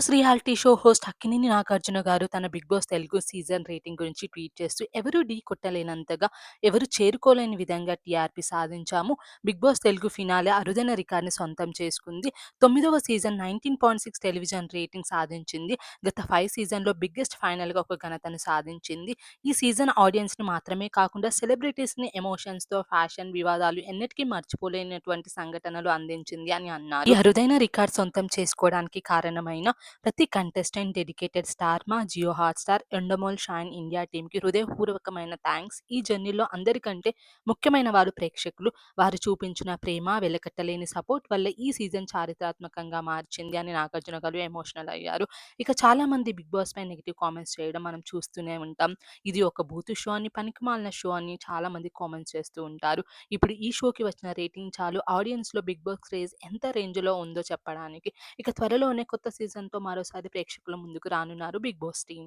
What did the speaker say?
Boss reality show host Akkineni Nagarjuna garu తన 'big boss' Telugu season rating గురించి tweet చేస్తూ ఎవరు ఢీ కొట్టలేనంతగా, ఎవరు చేరుకోలేని విధంగా టీఆర్పీ సాధించాము. 'బిగ్ బాస్' తెలుగు ఫినాలే అరుదైన రికార్డ్‌ని సొంతం చేసుకుంది. తొమ్మిదవ సీజన్ 19.6 టెలివిజన్ రేటింగ్ సాధించింది. గత ఫైవ్ సీజన్‌లో బిగ్గెస్ట్ ఫైనల్‌గా ఒక ఘనతను సాధించింది. ఈ సీజన్ ఆడియన్స్‌ని మాత్రమే కాకుండా సెలబ్రిటీస్‌ని ఎమోషన్స్‌తో, ఫ్యాషన్ వివాదాలు ఎన్నటికీ మర్చిపోలేనటువంటి సంఘటనలు అందించింది అని అన్నారు. ఈ అరుదైన రికార్డ్ సొంతం చేసుకోవడానికి కారణమైన ప్రతి contestant, dedicated Star Maa Jio Hotstar, Endemol Shine India టీంకి హృదయపూర్వకమైన థ్యాంక్స్ ఈ జర్నీలో అందరికంటే ముఖ్యమైన వారు ప్రేక్షకులు. వారు చూపించిన ప్రేమ, వెలకట్టలేని సపోర్ట్ వల్ల ఈ సీజన్ చారిత్రాత్మకంగా మార్చింది అని నాగార్జున గారు ఎమోషనల్ అయ్యారు. ఇక చాలా మంది 'బిగ్ బాస్ పై నెగెటివ్ కామెంట్స్ చేయడం మనం చూస్తూనే ఉంటాం. ఇది ఒక బూతు షో అని, పనికిమాలిన షో అని చాలామంది కామెంట్స్ చేస్తూ ఉంటారు. ఇప్పుడు ఈ షోకి వచ్చిన రేటింగ్ చాలు ఆడియన్స్లో 'బిగ్ బాస్' క్రేజ్ ఎంత రేంజ్లో ఉందో చెప్పడానికి. ఇక త్వరలోనే కొత్త సీజన్‌తో మరోసారి ప్రేక్షకుల ముందుకు రానున్నారు 'బిగ్ బాస్' టీం.